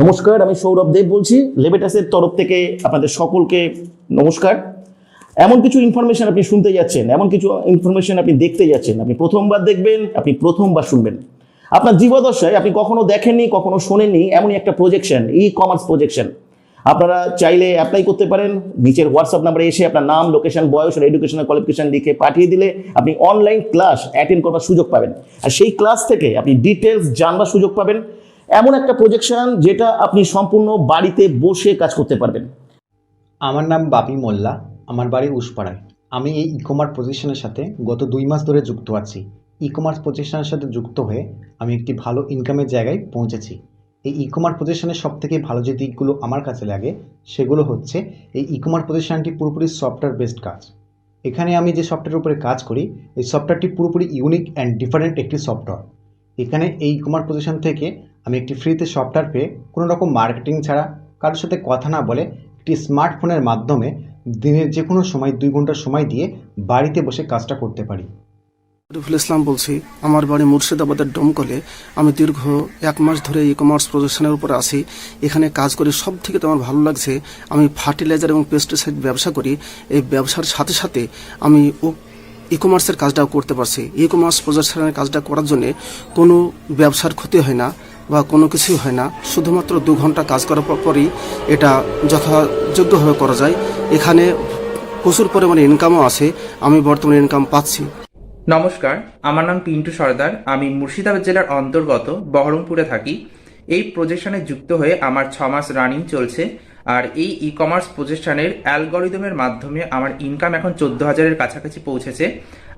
নমস্কার, আমি সৌরভ দেব বলছি। লেবেটাসের তরফ থেকে আপনাদের সকলকে নমস্কার। এমন কিছু ইনফরমেশন আপনি শুনতে যাচ্ছেন, এমন কিছু ইনফরমেশন আপনি দেখতে যাচ্ছেন, আপনি প্রথমবার দেখবেন, আপনি প্রথমবার শুনবেন। আপনার জীবদশায় আপনি কখনো দেখেননি, কখনো শোনেননি, এমনই একটা প্রজেকশন ই কমার্স প্রজেকশন আপনারা চাইলে অ্যাপ্লাই করতে পারেন, নিচের হোয়াটসঅ্যাপ নাম্বারে এসে আপনার নাম লোকেশন বয়স, আর এডুকেশনাল কোয়ালিফিকেশন লিখে পাঠিয়ে দিলে আপনি অনলাইন ক্লাস অ্যাটেন্ড করবার সুযোগ পাবেন। আর সেই ক্লাস থেকে আপনি ডিটেলস জানবার সুযোগ পাবেন। এমন একটা প্রজেকশন যেটা আপনি সম্পূর্ণ বাড়িতে বসে কাজ করতে পারবেন। আমার নাম বাপি মোল্লা, আমার বাড়ি উসপাড়ায়। আমি এই ই কমার্স প্রতিষ্ঠানের সাথে গত দুই মাস ধরে যুক্ত আছি। ই কমার্স প্রতিষ্ঠানের সাথে যুক্ত হয়ে আমি একটি ভালো ইনকামের জায়গায় পৌঁছেছি। এই ই কমার্স সব থেকে ভালো যে দিকগুলো আমার কাছে লাগে, সেগুলো হচ্ছে এই ই কমার্স প্রতিষ্ঠানটি পুরোপুরি সফটওয়্যার বেসড কাজ। এখানে আমি যে সফটওয়্যারের উপরে কাজ করি, এই সফটওয়্যারটি পুরোপুরি ইউনিক অ্যান্ড ডিফারেন্ট একটি সফটওয়্যার এখানে এই ই কমার্স প্রতিষ্ঠান থেকে আমি একটি ফ্রিতে সফটওয়্যার পেয়ে কোনো রকম মার্কেটিং ছাড়া কারোর সাথে কথা না বলে একটি স্মার্টফোনের মাধ্যমে দিনের যে কোনো সময় দুই ঘণ্টা সময় দিয়ে বাড়িতে বসে কাজটা করতে পারি। রফিল ইসলাম বলছি, আমার বাড়ি মুর্শিদাবাদের ডোমকলে। আমি দীর্ঘ এক মাস ধরে ই কমার্স প্রদর্শনের উপর আছি। এখানে কাজ করে সব থেকে তো আমার ভালো লাগছে, আমি ফার্টিলাইজার এবং পেস্টিসাইড ব্যবসা করি। এই ব্যবসার সাথে সাথে আমি ই কমার্সের কাজটাও করতে পারছি। ই কমার্স প্রদর্শনের কাজটা করার জন্য কোনো ব্যবসার ক্ষতি হয় না। বা কোনো কিছুই হয় না। শুধুমাত্র দু ঘণ্টা কাজ করার পর পরই এটা যথাযোগ্যভাবে করা যায়। এখানে প্রচুর পরিমাণে ইনকামও আছে। আমি বর্তমানে ইনকাম পাচ্ছি। নমস্কার, আমার নাম পিন্টু সর্দার। আমি মুর্শিদাবাদ জেলার অন্তর্গত বহরমপুরে থাকি। এই প্রজেকশনে যুক্ত হয়ে আমার ছ মাস রানিং চলছে। আর এই ই কমার্স প্রজেকশনের অ্যালগরিদমের মাধ্যমে আমার ইনকাম এখন চোদ্দ হাজারের কাছাকাছি পৌঁছেছে।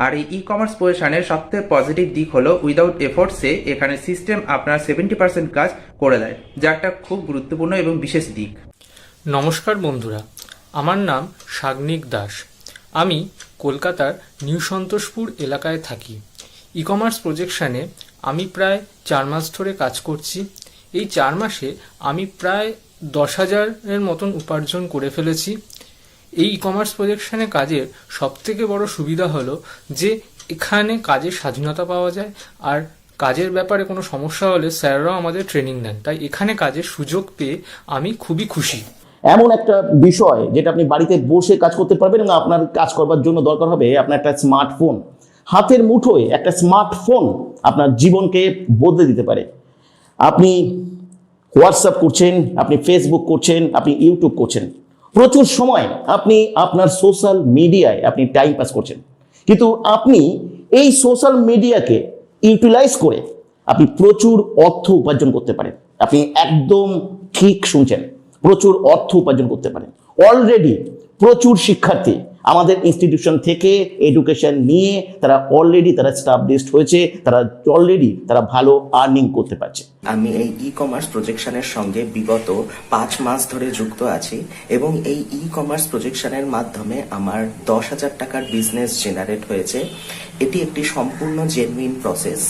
আর এই ই কমার্স প্রজেকশনের সবথেকে পজিটিভ দিক হলো উইদাউট এফোর্টসে এখানে সিস্টেম আপনার সেভেন্টি পার্সেন্ট কাজ করে দেয়, যা একটা খুব গুরুত্বপূর্ণ এবং বিশেষ দিক। নমস্কার বন্ধুরা, আমার নাম সাগ্নিক দাস। আমি কলকাতার নিউ সন্তোষপুর এলাকায় থাকি। ই কমার্স প্রজেকশানে আমি প্রায় চার মাস ধরে কাজ করছি। এই চার মাসে আমি প্রায় দশ হাজারের মতন উপার্জন করে ফেলেছি। এই ই কমার্স প্রজেকশানে কাজের সবথেকে বড় সুবিধা হলো যে, এখানে কাজের স্বাধীনতা পাওয়া যায় আর কাজের ব্যাপারে কোনো সমস্যা হলে স্যাররাও আমাদের ট্রেনিং দেন তাই এখানে কাজের সুযোগ পেয়ে আমি খুবই খুশি। এমন একটা বিষয় যেটা আপনি বাড়িতে বসে কাজ করতে পারবেন এবং আপনার কাজ করবার জন্য দরকার হবে, আপনার একটা স্মার্টফোন হাতের মুঠোয় একটা স্মার্টফোন আপনার জীবনকে বদলে দিতে পারে। আপনি হোয়াটসঅ্যাপ করছেন, আপনি ফেসবুক করছেন, আপনি ইউটিউব করছেন। প্রচুর সময় আপনি আপনার সোশ্যাল মিডিয়ায় আপনি টাইম পাস করছেন। কিন্তু আপনি এই সোশ্যাল মিডিয়াকে ইউটিলাইজ করে আপনি প্রচুর অর্থ উপার্জন করতে পারেন। আপনি একদম ঠিক শুনছেন, প্রচুর অর্থ উপার্জন করতে পারেন। অলরেডি প্রচুর শিক্ষার্থী আমাদের ইনস্টিটিউশন থেকে এডুকেশন নিয়ে তারা অলরেডি তারা স্টাবলিশড হয়েছে, তারা অলরেডি তারা ভালো আর্নিং করতে পারছে। আমি এই ই কমার্স প্রজেকশনের সঙ্গে বিগত পাঁচ মাস ধরে যুক্ত আছি এবং এই ই কমার্স প্রজেকশনের মাধ্যমে আমার দশ হাজার টাকার বিজনেস জেনারেট হয়েছে। এটি একটি সম্পূর্ণ জেনুইন প্রসেস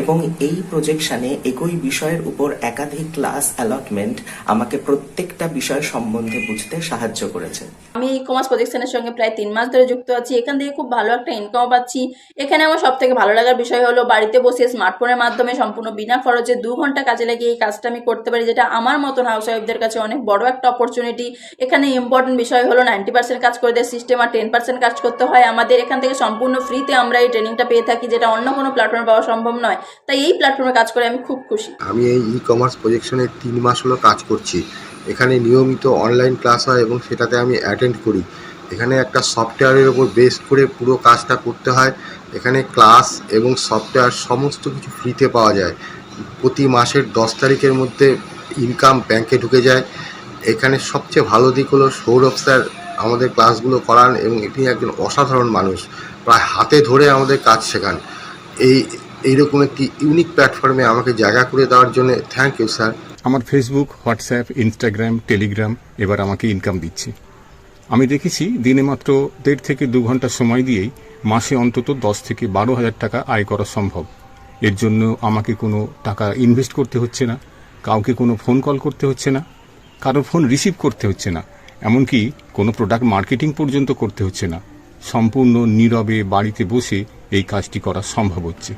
এবং এই প্রজেকশনে একই বিষয়ের উপর একাধিক ক্লাস অ্যালটমেন্ট আমাকে প্রত্যেকটা বিষয় সম্বন্ধে বুঝতে সাহায্য করেছে। আমি ই কমার্স প্রজেকশনের সঙ্গে প্রায় তিন মাস ধরে যুক্ত আছি। এখান থেকে খুব ভালো একটা ইনকাম পাচ্ছি। এখানে আমার সব থেকে ভালো লাগার বিষয় হলো, বাড়িতে বসে স্মার্টফোনের মাধ্যমে সম্পূর্ণ বিনা খরচে দু ঘণ্টা কাজে লাগিয়ে এই কাজটা আমি করতে পারি, যেটা আমার মতন হাউস ওয়াইফদের কাছে অনেক বড় একটা অপরচুনিটি এখানে ইম্পর্টেন্ট বিষয় হলো নাইনটি পার্সেন্ট কাজ করে দেয় সিস্টেম আর টেন পার্সেন্ট কাজ করতে হয়। আমাদের এখান থেকে সম্পূর্ণ ফ্রিতে আমরা এই ট্রেনিংটা পেয়ে থাকি, যেটা অন্য কোনো প্ল্যাটফর্মে পাওয়া সম্ভব নয়। তাই এই প্ল্যাটফর্মে কাজ করে আমি খুব খুশি। আমি এই ই কমার্স প্রজেকশনে তিন মাস হলো কাজ করছি। এখানে নিয়মিত অনলাইন ক্লাস হয় এবং সেটাতে আমি অ্যাটেন্ড করি। এখানে একটা সফটওয়্যারের ওপর বেস করে পুরো কাজটা করতে হয়। এখানে ক্লাস এবং সফটওয়্যার সমস্ত কিছু ফ্রিতে পাওয়া যায়। প্রতি মাসের দশ তারিখের মধ্যে ইনকাম ব্যাংকে ঢুকে যায়। এখানে সবচেয়ে ভালো দিক হলো সৌরভ স্যার আমাদের ক্লাসগুলো করান এবং এটি একজন অসাধারণ মানুষ। প্রায় হাতে ধরে আমাদের কাজ শেখান। এই এইরকম একটি ইউনিক প্ল্যাটফর্মে আমাকে জায়গা করে দেওয়ার জন্য থ্যাংক ইউ স্যার আমার ফেসবুক হোয়াটসঅ্যাপ ইনস্টাগ্রাম টেলিগ্রাম এবার আমাকে ইনকাম দিচ্ছে। আমি দেখেছি দিনে মাত্র দেড় থেকে দু ঘণ্টা সময় দিয়েই মাসে অন্তত দশ থেকে বারো হাজার টাকা আয় করা সম্ভব। এর জন্য আমাকে কোনো টাকা ইনভেস্ট করতে হচ্ছে না, কাউকে কোনো ফোন কল করতে হচ্ছে না, কারও ফোন রিসিভ করতে হচ্ছে না, এমনকি কোনো প্রোডাক্ট মার্কেটিং পর্যন্ত করতে হচ্ছে না। সম্পূর্ণ নীরবে বাড়িতে বসে এই কাজটি করা সম্ভব হচ্ছে।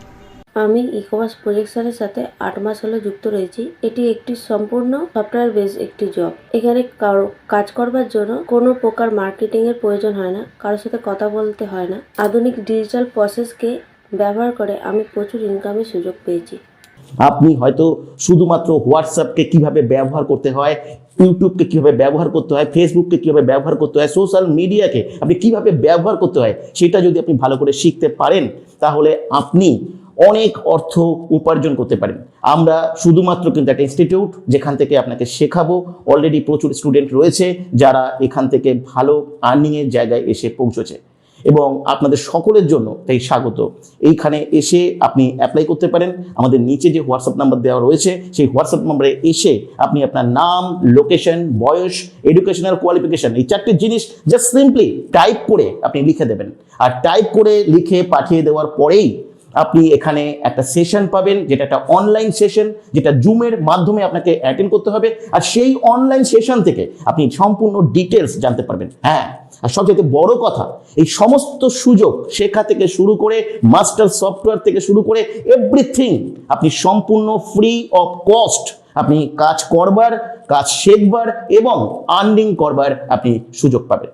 আমি ই কমার্স প্রজেকশনের সাথে আট মাস হলো যুক্ত রয়েছি। এটি একটি সম্পূর্ণ সফটওয়্যার বেস একটি জব এখানে কাজ করবার জন্য কোনো প্রকার মার্কেটিং এর প্রয়োজন হয় না কারোর সাথে কথা বলতে হয় না। আধুনিক ডিজিটাল প্রসেসকে ব্যবহার করে আমি প্রচুর ইনকামের সুযোগ পেয়েছি। আপনি হয়তো শুধুমাত্র হোয়াটসঅ্যাপকে কীভাবে ব্যবহার করতে হয় ইউটিউবকে কীভাবে ব্যবহার করতে হয় ফেসবুককে কীভাবে ব্যবহার করতে হয় সোশ্যাল মিডিয়াকে আপনি কীভাবে ব্যবহার করতে হয়, সেটা যদি আপনি ভালো করে শিখতে পারেন, তাহলে আপনি অনেক অর্থ উপার্জন করতে পারেন। আমরা শুধুমাত্র কিন্তু একটা ইনস্টিটিউট যেখান থেকে আপনাকে শেখাবো। অলরেডি প্রচুর স্টুডেন্ট রয়েছে যারা এখান থেকে ভালো আর্নিংয়ের জায়গায় এসে পৌঁছেছে। এবং আপনাদের সকলের জন্য তাই স্বাগত। এইখানে এসে আপনি অ্যাপ্লাই করতে পারেন। আমাদের নিচে যে হোয়াটসঅ্যাপ নাম্বার দেওয়া রয়েছে, সেই হোয়াটসঅ্যাপ নাম্বারে এসে আপনি আপনার নাম লোকেশন বয়স এডুকেশনাল কোয়ালিফিকেশন এই চারটি জিনিস জাস্ট সিম্পলি টাইপ করে আপনি লিখে দেবেন। আর টাইপ করে লিখে পাঠিয়ে দেওয়ার পরেই আপনি এখানে একটা সেশন পাবেন, যেটা একটা অনলাইন সেশন যেটা জুমের মাধ্যমে আপনাকে অ্যাটেন্ড করতে হবে। আর সেই অনলাইন সেশন থেকে আপনি সম্পূর্ণ ডিটেলস জানতে পারবেন। হ্যাঁ আর সবচেয়ে বড় কথা, এই সমস্ত সুযোগ শেখা থেকে শুরু করে মাস্টার সফটওয়্যার থেকে শুরু করে এভরিথিং আপনি সম্পূর্ণ ফ্রি অফ কস্ট আপনি কাজ করবার, কাজ শেখবার এবং আর্নিং করবার আপনি সুযোগ পাবেন।